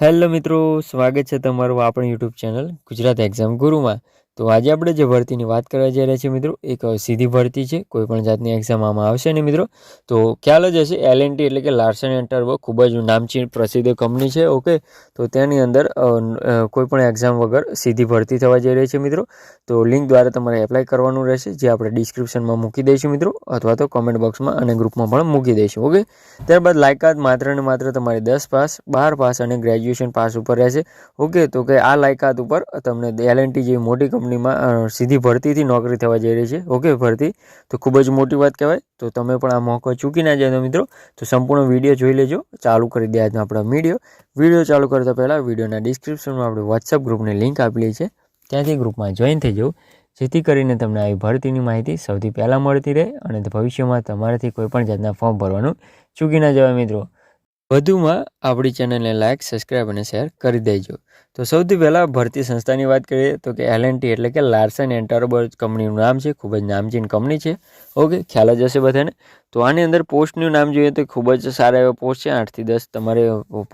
Hello મિત્રો સ્વાગત છે તમારું આપણી યુટ્યુબ ચેનલ ગુજરાત એક્ઝામ ગુરુમાં તો આજે આપણે જે ભરતીની વાત કરવા જઈ રહ્યા છીએ મિત્રો એક સીધી ભરતી છે કોઈ પણ જાતની એક્ઝામ આમાં આવશે નહીં મિત્રો. તો ખ્યાલ જ હશે એલ એન ટી એટલે કે લાર્સન એન્ડ ટર્બો ખૂબ જ નામચીન પ્રસિદ્ધ કંપની છે ઓકે તો તેની અંદર અ, અ, કોઈ પણ એક્ઝામ વગર સીધી ભરતી થવા જઈ રહી છે મિત્રો. તો લિંક દ્વારા તમારે એપ્લાય કરવાનું રહેશે જે આપણે ડિસ્ક્રિપ્શનમાં મૂકી દઈશું મિત્રો અથવા તો કોમેન્ટ બોક્સમાં અને ગ્રુપમાં પણ મૂકી દઈશું ઓકે ત્યારબાદ લાયકાત માત્ર ને માત્ર તમારી દસ પાસ બાર પાસ અને ગ્રેજ્યુએશન પાસ ઉપર રહેશે ઓકે તો કે આ લાયકાત ઉપર તમને એલ એન ટી જેવી મોટી કંપનીમાં સીધી ભરતીથી નોકરી થવા જઈ રહી છે. ઓકે ભરતી. તો ખૂબ જ મોટી વાત કહેવાય. તો તમે પણ આ મોકો ચૂકી ના જાય મિત્રો. તો સંપૂર્ણ વીડિયો જોઈ લેજો. ચાલુ કરી દે આજનો આપણો વીડિયો. વીડિયો ચાલુ કરતા પહેલાં વિડીયોના ડિસ્ક્રિપ્શનમાં આપણે વોટ્સઅપ ગ્રુપની લિંક આપેલી છે ત્યાંથી ગ્રુપમાં જોઈન થઈ જવું જેથી કરીને તમને આવી ભરતીની માહિતી સૌથી પહેલાં મળતી રહે અને ભવિષ્યમાં તમારાથી કોઈપણ જાતના ફોર્મ ભરવાનું ચૂકી ના જવાય મિત્રો. વધુમાં આપણી ચેનલને લાઇક સબસ્ક્રાઈબ અને શેર કરી દેજો. તો સૌથી પહેલાં ભરતી સંસ્થાની વાત કરીએ તો કે એલ એન એટલે કે લાર્સન એન્ડ ટર્બો કંપનીનું નામ છે, ખૂબ જ નામચીન કંપની છે. ઓકે ખ્યાલ જ હશે બધાને. તો આની અંદર પોસ્ટનું નામ જોઈએ તો ખૂબ જ સારા એવા પોસ્ટ છે આઠથી દસ તમારે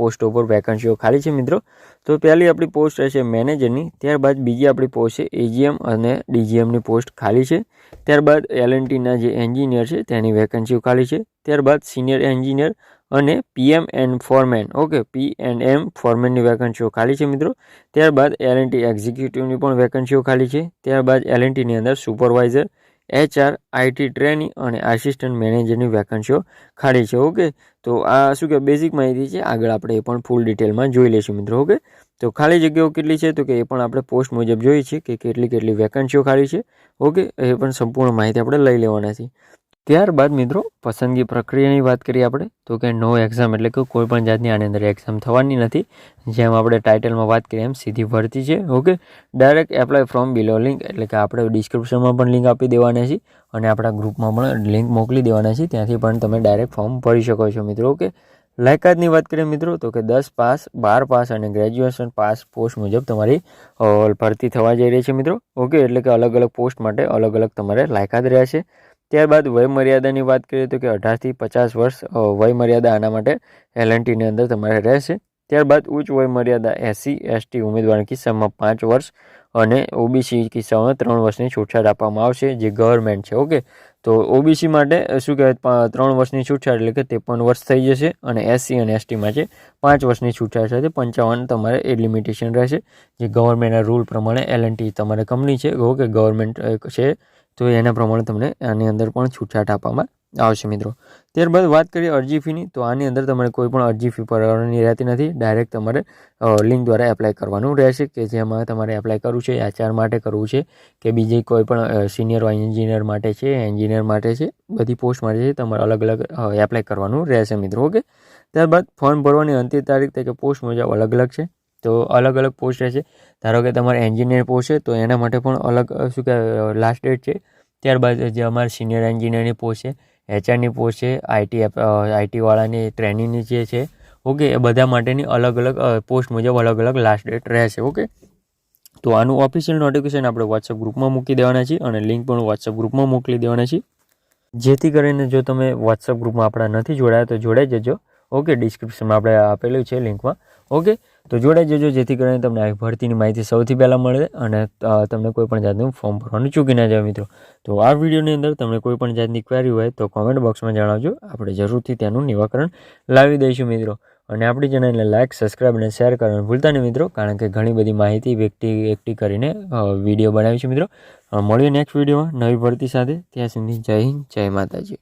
પોસ્ટ ઉપર વેકન્સીઓ ખાલી છે મિત્રો. તો પહેલી આપણી પોસ્ટ રહેશે મેનેજરની ત્યારબાદ બીજી આપણી પોસ્ટ છે એજીએમ અને ડીજીએમની પોસ્ટ ખાલી છે. ત્યારબાદ એલ એન ટીના જે એન્જિનિયર છે તેની વેકન્સીઓ ખાલી છે. ત્યારબાદ સિનિયર એન્જિનિયર અને PM and foreman okay P and M ફોરમેનની વેકન્સીઓ ખાલી છે મિત્રો. ત્યારબાદ એલ એન ટી એક્ઝિક્યુટિવની પણ વેકન્સીઓ ખાલી છે. ત્યારબાદ એલ એન ટીની અંદર સુપરવાઇઝર એચઆર આઈટી ટ્રેનિંગ અને આસિસ્ટન્ટ મેનેજરની વેકન્સીઓ ખાલી છે. ઓકે તો આ શું કે બેઝિક માહિતી છે. આગળ આપણે એ પણ ફૂલ ડિટેલમાં જોઈ લઈશું મિત્રો. ઓકે તો ખાલી જગ્યાઓ કેટલી છે? તો કે એ પણ આપણે પોસ્ટ મુજબ જોઈએ છીએ કે કેટલી કેટલી વેકન્સીઓ ખાલી છે. ઓકે એ પણ સંપૂર્ણ માહિતી આપણે લઈ લેવાના છે ત્યારબાદ મિત્રો, પસંદગી પ્રક્રિયાની વાત કરીએ આપણે, તો કે નો એક્ઝામ એટલે કે કોઈ પણ જાતની આની અંદર એક્ઝામ થવાની નથી. જેમ આપણે ટાઇટલમાં વાત કરીએ, એમ સીધી ભરતી છે okay direct apply from below link એટલે કે આપણે ડિસ્ક્રિપ્શનમાં પણ લિંક આપી દેવાના છે અને આપણા ગ્રુપમાં પણ લિંક મોકલી દેવાના છે ત્યાંથી પણ તમે ડાયરેક્ટ ફોર્મ ભરી શકો છો મિત્રો ઓકે લાયકાતની વાત કરીએ મિત્રો, તો કે દસ પાસ, બાર પાસ અને ગ્રેજ્યુએશન પાસ પોસ્ટ મુજબ તમારી ભરતી થવા જઈ રહી છે મિત્રો ઓકે એટલે કે અલગ અલગ પોસ્ટ માટે અલગ અલગ તમારે લાયકાત રહેશે. ત્યારબાદ વયમર્યાદાની વાત કરીએ તો કે અઢારથી પચાસ વર્ષ વયમર્યાદા આના માટે એલ એનટીની અંદર તમારે રહેશે. ત્યારબાદ ઉચ્ચ વયમર્યાદા એસસી, એસટી ઉમેદવારના કિસ્સામાં પાંચ વર્ષ અને ઓબીસી કિસ્સામાં ત્રણ વર્ષની છૂટછાટ આપવામાં આવશે, જે ગવર્મેન્ટ છે, ઓકે? તો ઓબીસી માટે શું કહેવાય ત્રણ વર્ષની છૂટછાટ એટલે કે ત્રેપન વર્ષ થઈ જશે અને એસસી અને એસટીમાં છે પાંચ વર્ષની છૂટછાટ સાથે પંચાવન તમારે એ લિમિટેશન રહેશે. જે ગવર્મેન્ટના રૂલ પ્રમાણે એલ એન ટી તમારે કંપની છે. કે ગવર્મેન્ટ છે, તો એના પ્રમાણે તમને આની અંદર પણ છૂટછાટ આપવામાં આવશે મિત્રો. ત્યારબાદ વાત કરીએ અરજી ફીની, તો આની અંદર તમારે કોઈ પણ અરજી ફી ભરવાની રહેતી નથી. ડાયરેક્ટ તમારે લિંક દ્વારા એપ્લાય કરવાનું રહેશે કે જેમાં તમારે એપ્લાય કરવું છે આચાર માટે કરવું છે, કે બીજી કોઈ પણ સિનિયર એન્જિનિયર માટે છે એન્જિનિયર માટે છે, બધી પોસ્ટ માટે છે, તમારે અલગ અલગ એપ્લાય કરવાનું રહેશે મિત્રો, ઓકે? ત્યારબાદ ફોર્મ ભરવાની અંતિમ તારીખ તરીકે પોસ્ટ મુજબ અલગ અલગ છે. તો અલગ અલગ પોસ્ટ રહેશે. ધારો કે તમારે એન્જિનિયર પોસ્ટ છે, તો એના માટે પણ અલગ શું કહેવાય લાસ્ટ ડેટ છે. ત્યારબાદ જે અમારે સિનિયર એન્જિનિયરની પોસ્ટ છે એચઆરની પોસ્ટ છે, આઈટી આઈટીવાળાની ટ્રેનિંગની જે છે, ઓકે, એ બધા માટેની અલગ અલગ પોસ્ટ મુજબ અલગ અલગ લાસ્ટ ડેટ રહેશે, ઓકે? તો આનું ઓફિશિયલ નોટિફિકેશન આપણે વોટ્સઅપ ગ્રુપમાં મૂકી દેવાના છીએ અને લિંક પણ વોટ્સઅપ ગ્રુપમાં મોકલી દેવાના છીએ. જેથી કરીને જો તમે વોટ્સઅપ ગ્રુપમાં આપણા નથી જોડાયા તો જોડાઈ જજો, ઓકે? ડિસ્ક્રિપ્શનમાં આપણે આપેલું છે લિંકમાં, ઓકે? તો જોડાઈ જજો, જેથી કરીને તમને આ ભરતીની માહિતી સૌથી પહેલાં મળે અને તમને કોઈ પણ જાતનું ફોર્મ ભરવાનું ચૂકી ના જાય મિત્રો. તો આ વિડીયોની અંદર તમને કોઈ પણ જાતની ક્વેરી હોય તો કોમેન્ટ બોક્સમાં જણાવજો. આપણે જરૂરથી તેનું નિવાકરણ લાવી દઈશું મિત્રો. અને આપણી ચેનલને લાઇક સબસ્ક્રાઈબ અને શેર કરવાનું ભૂલતા નહીં મિત્રો, કારણ કે ઘણી બધી માહિતી વ્યક્તિ એકઠી કરીને વીડિયો બનાવી છે મિત્રો. મળીએ નેક્સ્ટ વિડીયોમાં નવી ભરતી સાથે. ત્યાં સુધી જય હિન્દ, જય માતાજી.